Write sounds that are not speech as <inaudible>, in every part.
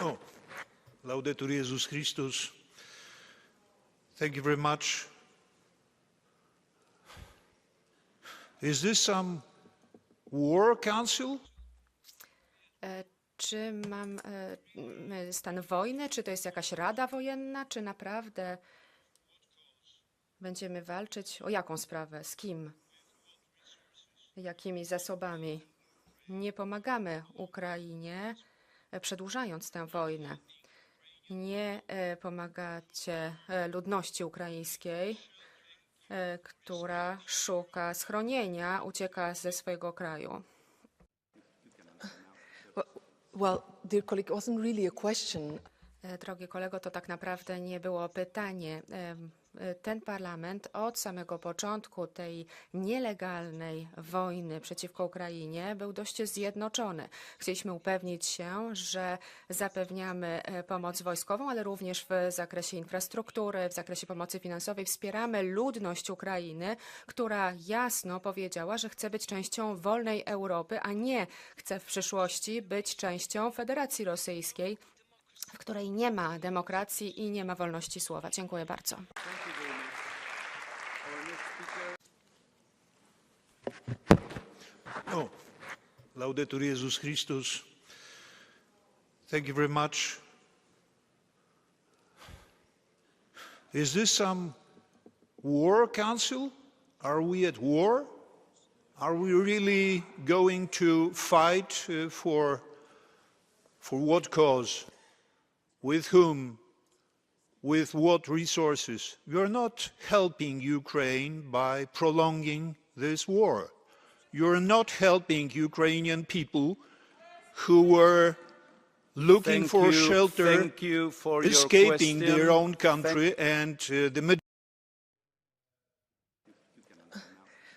Oh, Laudetur Jezus Christus. Thank you very much. Is this some war council? E, Czy mam e, stan wojny? Czy to jest jakaś rada wojenna? Czy naprawdę będziemy walczyć? O jaką sprawę? Z kim? Jakimi zasobami? Nie pomagamy Ukrainie, przedłużając tę wojnę. Nie e, pomagacie e, ludności ukraińskiej, e, która szuka schronienia, ucieka ze swojego kraju. Well, dear colleague, it wasn't really a question. Drogi kolego, to tak naprawdę nie było pytanie. E, Ten parlament od samego początku tej nielegalnej wojny przeciwko Ukrainie był dość zjednoczony. Chcieliśmy upewnić się, że zapewniamy e, pomoc wojskową, ale również w zakresie infrastruktury, w zakresie pomocy finansowej. Wspieramy ludność Ukrainy, która jasno powiedziała, że chce być częścią wolnej Europy, a nie chce w przyszłości być częścią Federacji Rosyjskiej w której nie ma demokracji i nie ma wolności słowa. Dziękuję bardzo. Oh, Laudetur Jezus Christus. Thank you very much. Is this some war council? Are we at war? Are we really going to fight uh, for, for what cause? With whom? With what resources? You are not helping Ukraine by prolonging this war. You're not helping Ukrainian people who were looking Thank for you, shelter, Thank you for escaping question. their own Thank- country, and uh, the majority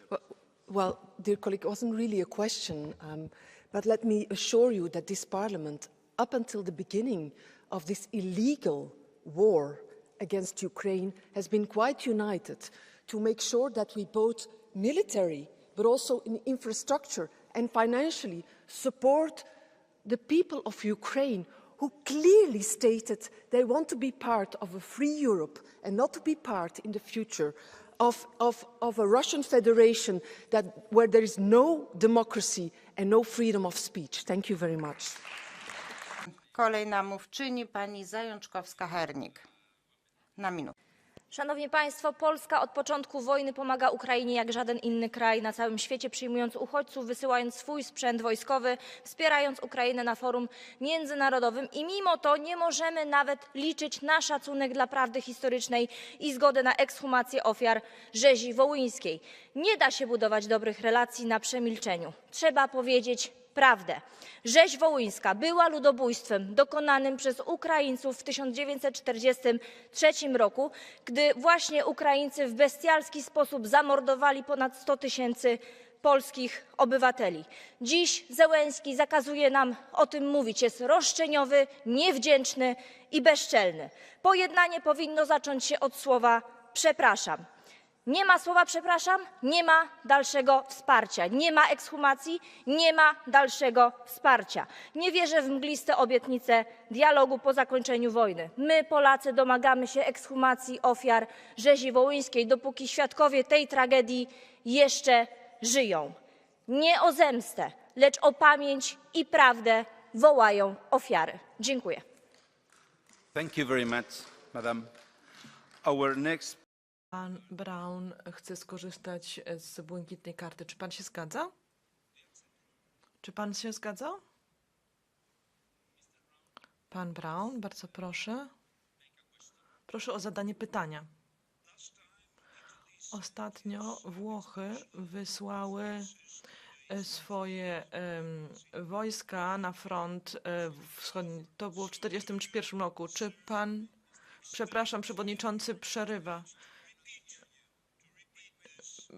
Well, well, dear colleague, it wasn't really a question, um, but let me assure you that this parliament, up until the beginning of this illegal war against Ukraine, has been quite united to make sure that we both military, but also in infrastructure and financially support the people of Ukraine who clearly stated they want to be part of a free Europe and not to be part in the future of, of, of a Russian Federation that, where there is no democracy and no freedom of speech. Thank you very much. Kolejna mówczyni, pani Zajączkowska-Hernik. Na minutę. Szanowni Państwo, Polska od początku wojny pomaga Ukrainie jak żaden inny kraj na całym świecie, przyjmując uchodźców, wysyłając swój sprzęt wojskowy, wspierając Ukrainę na forum międzynarodowym i mimo to nie możemy nawet liczyć na szacunek dla prawdy historycznej i zgodę na ekshumację ofiar rzezi wołyńskiej. Nie da się budować dobrych relacji na przemilczeniu. Trzeba powiedzieć prawdę. Rzeź wołyńska była ludobójstwem dokonanym przez Ukraińców w 1943 roku, gdy właśnie Ukraińcy w bestialski sposób zamordowali ponad 100 tysięcy polskich obywateli. Dziś Zełenski zakazuje nam o tym mówić. Jest roszczeniowy, niewdzięczny i bezczelny. Pojednanie powinno zacząć się od słowa przepraszam. Nie ma słowa przepraszam, nie ma dalszego wsparcia, nie ma ekshumacji, nie ma dalszego wsparcia. Nie wierzę w mgliste obietnice dialogu po zakończeniu wojny. My, Polacy, domagamy się ekshumacji ofiar rzezi wołyńskiej, dopóki świadkowie tej tragedii jeszcze żyją. Nie o zemstę, lecz o pamięć i prawdę wołają ofiary. Dziękuję. Thank you very much, madam. Our next Pan Brown chce skorzystać z błękitnej karty. Czy pan się zgadza? Czy pan się zgadza? Pan Brown, bardzo proszę. Proszę o zadanie pytania. Ostatnio Włochy wysłały e, swoje em, wojska na front e, wschodni. To było w 1941 roku. Czy pan, przepraszam, przewodniczący przerywa.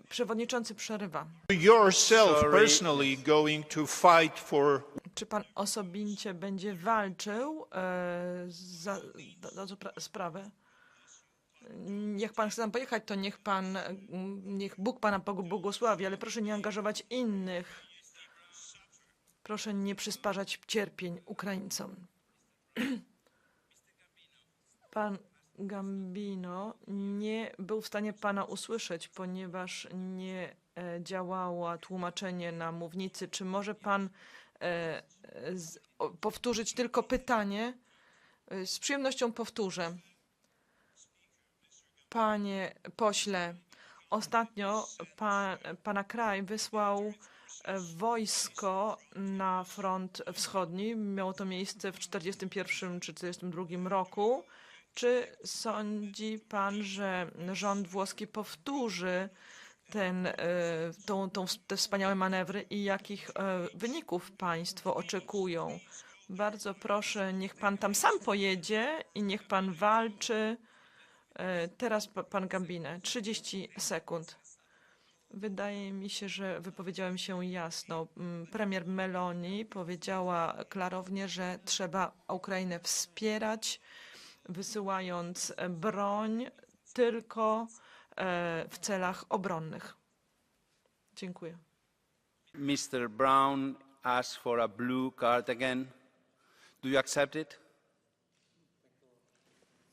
Przewodniczący przerywa. yourself personally going to fight for Czy pan osobiście będzie walczył e, za za- za pra- sprawę? Jak pan chce tam pojechać, to niech pan, niech Bóg pana błogosławi, ale proszę nie angażować innych. Proszę nie przysparzać cierpień Ukraińcom. <clears throat> Pan Gambino nie był w stanie pana usłyszeć, ponieważ nie e, działało tłumaczenie na mównicy. Czy może pan e, powtórzyć tylko pytanie? E, Z przyjemnością powtórzę. Panie pośle, ostatnio pan, pana kraj wysłał wojsko na front wschodni. Miało to miejsce w 1941 czy 1942 roku. Czy sądzi pan, że rząd włoski powtórzy ten, e, tą, tą, te wspaniałe manewry i jakich e, wyników państwo oczekują? Bardzo proszę, niech pan tam sam pojedzie i niech pan walczy. E, Teraz pa- pan Gambinę, 30 sekund. Wydaje mi się, że wypowiedziałem się jasno. Mm, Premier Meloni powiedziała klarownie, że trzeba Ukrainę wspierać, wysyłając e, broń tylko e, w celach obronnych. Dziękuję. Mr. Brown asked for a blue card again. Do you accept it?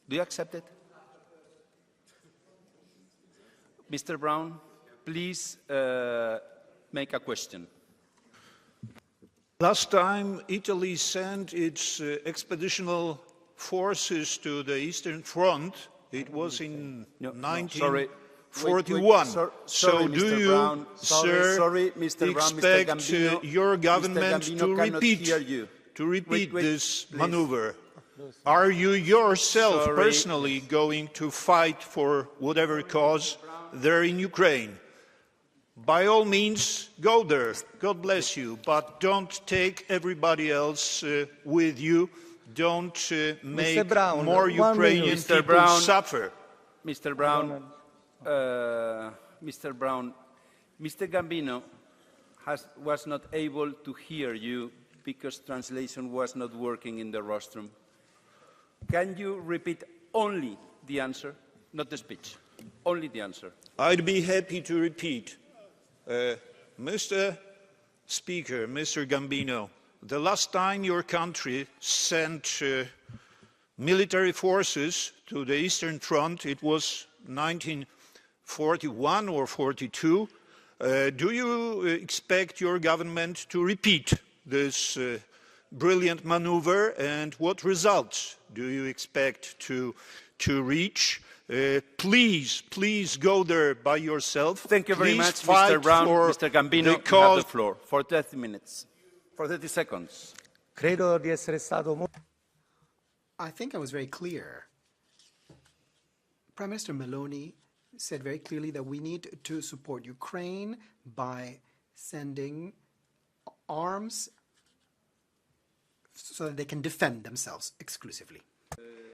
Do you accept it? Mr. Brown, please uh, make a question. Last time Italy sent its uh, expeditional forces to the Eastern Front, it was in No, no, sorry. 1941. Wait, wait, sor- so sorry, do Mr. you, Brown. Sorry, sir, sorry, Mr. Brown, Mr. expect uh, Gambino. your government to repeat, you. to repeat wait, this please. maneuver? Are you yourself Sorry. personally going to fight for whatever cause there in Ukraine? By all means, go there. God bless you. But don't take everybody else uh, with you. Don't uh, make Brown, more one Ukrainian minute. Mr. people Brown. suffer. Mr. Brown, uh, Mr. Brown, Mr. Gambino has, was not able to hear you because translation was not working in the rostrum. Can you repeat only the answer, not the speech? Only the answer. I'd be happy to repeat. Uh, Mr. Speaker, Mr. Gambino, the last time your country sent uh, military forces to the Eastern Front, it was 1941 or 42. Uh, do you uh, expect your government to repeat this uh, brilliant maneuver and what results do you expect to, to reach? Uh, please, please go there by yourself. Thank you very much, Mr. For Mr. Gambino, you have the floor for 30 minutes, for 30 seconds. Credo di essere stato molto I think I was very clear. Prime Minister Meloni said very clearly that we need to support Ukraine by sending arms so that they can defend themselves exclusively.